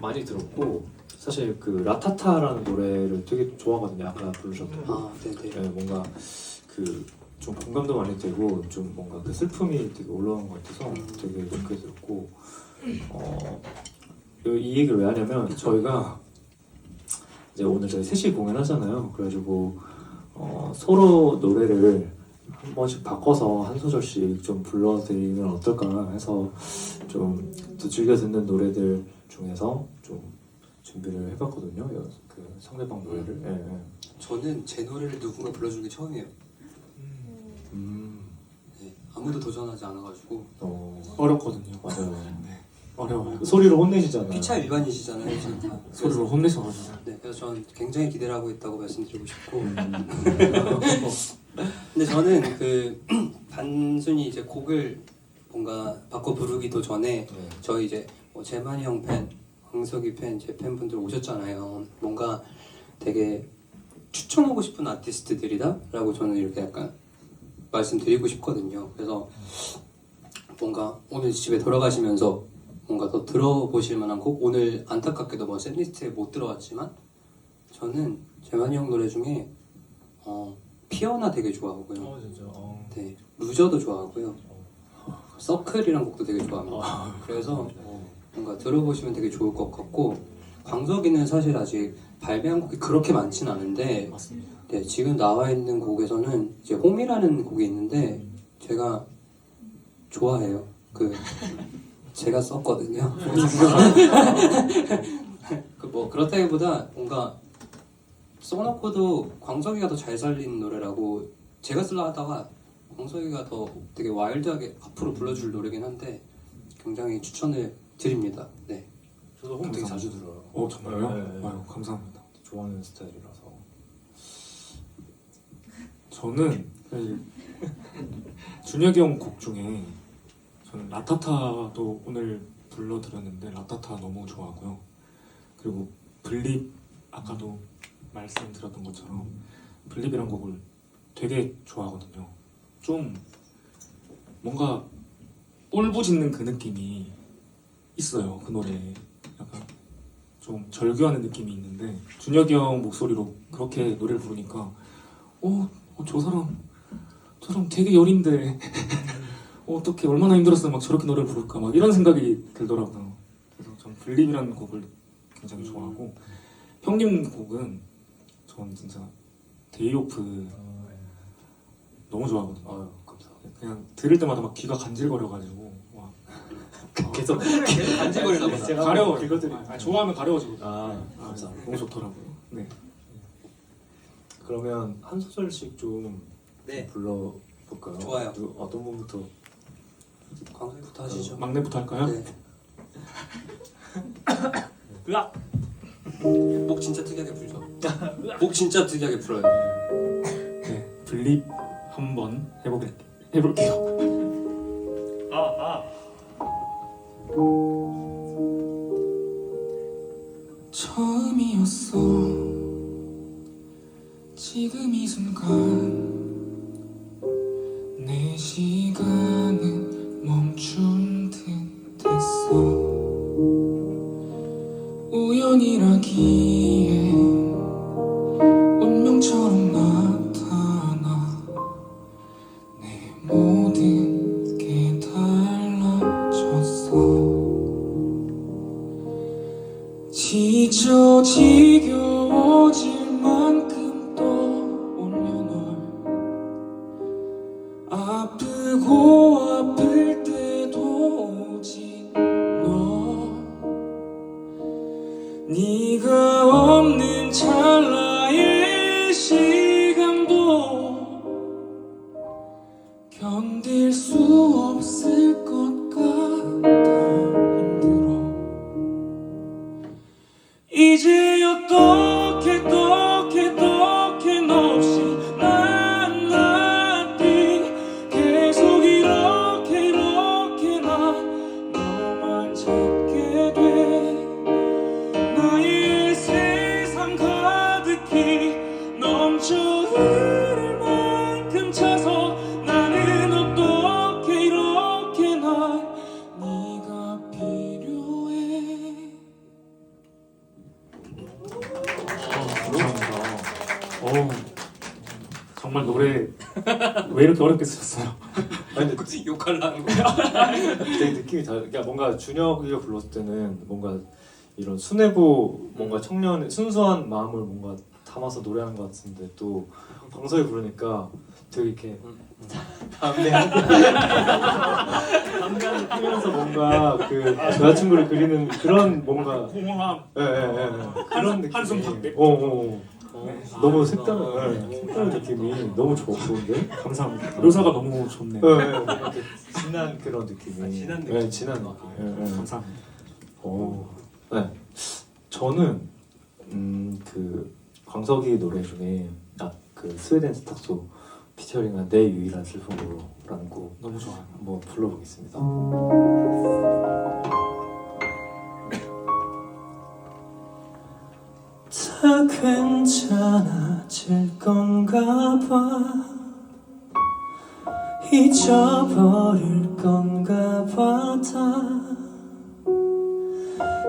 많이 들었고 사실 그 라타타라는 노래를 되게 좋아하거든요. 아까 부르셨던. 아, 네네. 네, 뭔가 그 좀 공감도 많이 되고 좀 뭔가 그 슬픔이 되게 올라오는 것 같아서 되게 좋게 들었고 어, 이- 이 얘기를 왜 하냐면 저희가 이제 오늘 저희 셋이 공연하잖아요. 그래가지고 어, 서로 노래를 한 번씩 바꿔서 한 소절씩 좀 불러드리면 어떨까 해서 좀 또 즐겨 듣는 노래들 중에서 좀 준비를 해봤거든요. 여- 그 상대방 노래를. 예, 예. 저는 제 노래를 누군가 불러주는 게 처음이에요. 음, 네. 아무도 도전하지 않아가지고 어, 어렵거든요. 맞아요. 어려워요. 그 소리로 혼내시잖아요. 피차 일반이시잖아요. 지금 다. 소리로 그래서, 혼내셔가지고. 네, 그래서 저는 굉장히 기대를 하고 있다고 말씀드리고 싶고 음, 근데 저는 그 단순히 이제 곡을 뭔가 바꿔 부르기도 전에 네. 저희 이제 뭐 재만이 형 팬, 황석이 팬, 제 팬분들 오셨잖아요. 뭔가 되게 추천하고 싶은 아티스트들이다라고 저는 이렇게 약간 말씀드리고 싶거든요. 그래서 뭔가 오늘 집에 돌아가시면서 뭔가 더 들어보실 만한 곡 오늘 안타깝게도 뭐 셋리스트에 못 들어왔지만 저는 재만이 형 노래 중에 어, 피어나 되게 좋아하고요. 어 진짜. 어. 네, 루저도 좋아하고요. 서클이란 곡도 되게 좋아합니다. 그래서 어. 뭔가 들어보시면 되게 좋을 것 같고 광석이는 사실 아직 발매한 곡이 그렇게 많진 않은데 맞습니다. 네, 지금 나와 있는 곡에서는 이제 홈이라는 곡이 있는데 제가 좋아해요. 그 제가 썼거든요. 그뭐 그렇다기보다 뭔가 써놓고도 광석이가 더 잘 살리는 노래라고 제가 쓰려 하다가 광석이가 더 되게 와일드하게 앞으로 불러줄 노래긴 한데 굉장히 추천을 드립니다. 네. 저도 홈 되게. 자주 들어요. 어 정말요? 네, 네. 아유 감사합니다. 좋아하는 스타일이라서. 저는 사실 준혁이 형 곡 중에 저는 라타타도 오늘 불러드렸는데 라타타 너무 좋아하고요. 그리고 블립 아까도 말씀드렸던 것처럼 블립이란 곡을 되게 좋아하거든요. 좀 뭔가 울부짖는 그 느낌이 있어요. 그 노래에 약간 좀 절규하는 느낌이 있는데 준혁이 형 목소리로 그렇게 노래를 부르니까 어, 어, 저 사람 저 사람 되게 여린데 어, 어떻게 얼마나 힘들었으면 막 저렇게 노래를 부를까 막 이런 생각이 들더라고요. 그래서 전 블립이라는 곡을 굉장히 좋아하고 형님 곡은 전 진짜 데이오프 너무 좋아하거든요. 아유. 그냥 들을 때마다 막 귀가 간질거려가지고 와 계속 간질거리나 보다. 제가 가려워 한번 읽어드릴게요. 아, 좋아하면 가려워지고 아 아, 감사합니다. 너무 좋더라고요. 네. 그러면 한 소절씩 좀 네. 불러 볼까요? 좋아요. 누, 어떤 분부터? 광석이부터 하시죠. 막내부터 할까요? 네. 으악! 목 진짜 특이하게 불죠. 목 진짜 특이하게 불어요. 네, 블립 한번 해보게 해볼게요. 처음이었어. 지금 이 순간 네 왜 이렇게 어렵게 쓰셨어요? 아니 근데 굳이 욕하려는 거야? 되게 느낌이 다 그러니까 뭔가 준혁이가 불렀을 때는 뭔가 이런 순애보 뭔가 청년 순수한 마음을 뭔가 담아서 노래하는 것 같은데 또 광석이 부르니까 되게 이렇게 담대한 담대한 느낌이면서 뭔가 그 여자친구를 그리는 그런 뭔가 공허함 예 예 예 그런 느낌 한숨 박대. 어어 네. 너무 색다른 예, 색다른 느낌이 너무 좋, 좋은데 감사합니다. 묘사가 너무 좋네요. 예, 예, 이렇게 진한 그런 느낌이 아, 진한 예, 느낌. 진한 느낌 예, 예. 감사합니다. 오, 네. 저는 음 그 광석이 노래 중에 아그 스웨덴 스탁소 피처링한 내 유일한 슬픈 거라는 곡 너무 좋아요. 한번 불러보겠습니다. 다 봐. 잊어버릴 건가 봐다.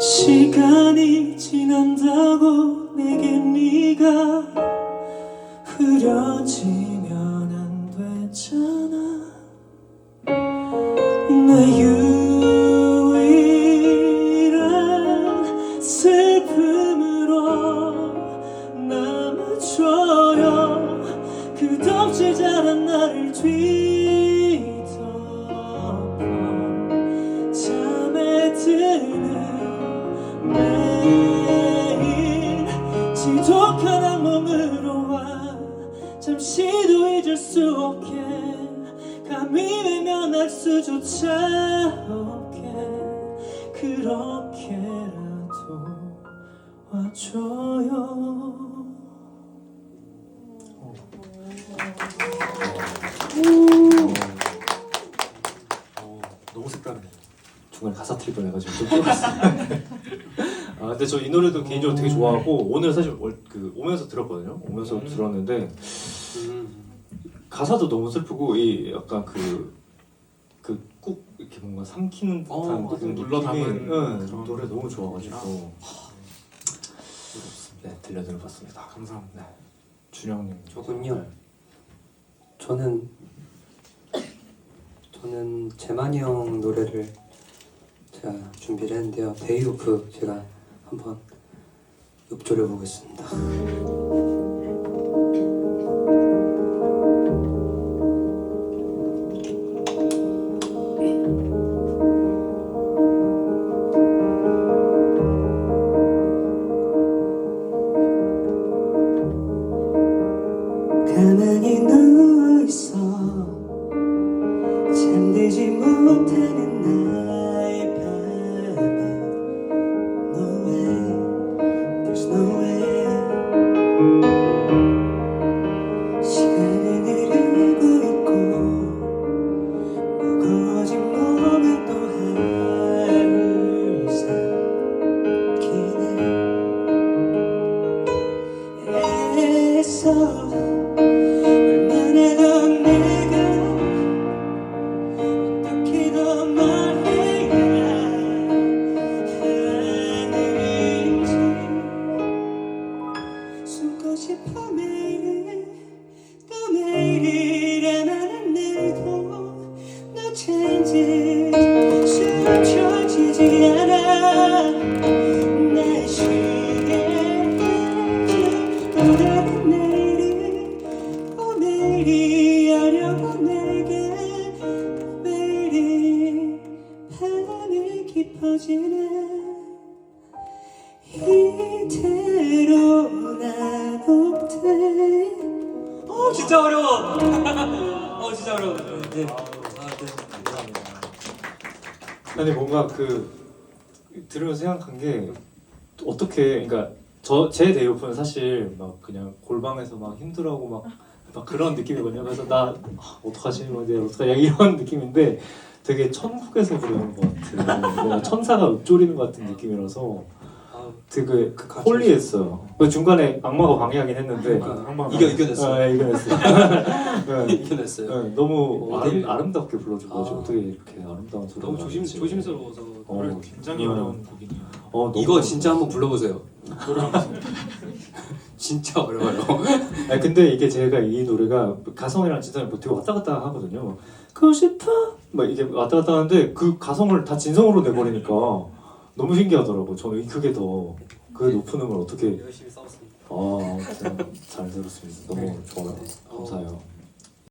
시간이 지난다고 내게 네가 흐려지 수 없게 감히 외면할 수조차 없게 그렇게라도 와줘요 어, 너무 색다르네요. 중간에 가사 트립을 해가지고 좀 쫄았어요. 아 근데 저 이 노래도 개인적으로 되게 좋아하고 오늘 사실 월- 그 오면서 들었거든요. 오면서 음. 들었는데 음. 가사도 너무 슬프고 이 약간 그그꾹 이렇게 뭔가 삼키는 어, 듯한 맞아. 그 눌러 느낌이, 담은 응, 그런 노래 너무 좋아가지고. 네 들려드려봤습니다. 감사합니다. 준영님 저군요. 네. 저는 저는 재만이 형 노래를 제가 준비를 했는데요. 데이오프 제가 한번 읊조려 보겠습니다. 어. 어. 네. 아 네. 아니 뭔가 그 들으면서 생각한 게 어떻게 그러니까 저 제 데이오프는 사실 막 그냥 골방에서 막 힘들어하고 막, 막 그런 느낌이거든요. 그래서 나 아, 어떡하지 뭐 이제 어떡하냐 이런 느낌인데 되게 천국에서 부르는 것 같은 뭔가 천사가 읊조리는 것 같은 느낌이라서 아, 되게 그 가사에서- 홀리했어요. 그 중간에 악마가 방해하긴 했는데 한번 이겨 이겨냈어. 아, 이겨냈어요. 네. 이겨냈어요. 네, 너무 어딜- 아름, 아름 답게 불러줘가지고 아. 어떻게 이렇게 아름다운 소리가 너무 조심. 조심스러워서 어, 노래 굉장히 음. 어려운 곡이네요. 어, 이거 진짜 한번 불러보세요. 진짜 어려워요. 아 근데 이게 제가 이 노래가 가성이랑 진성이 뭐 되게 왔다 갔다 하거든요. 고 싶어 막 이게 왔다 갔다 하는데 그 가성을 다 진성으로 내버리니까 너무 신기하더라고. 저는 그게 더 그 높은 음을 어떻게 열심히 써봤습니다. 아 아무튼 잘 들었습니다. 너무 좋아요. 감사해요.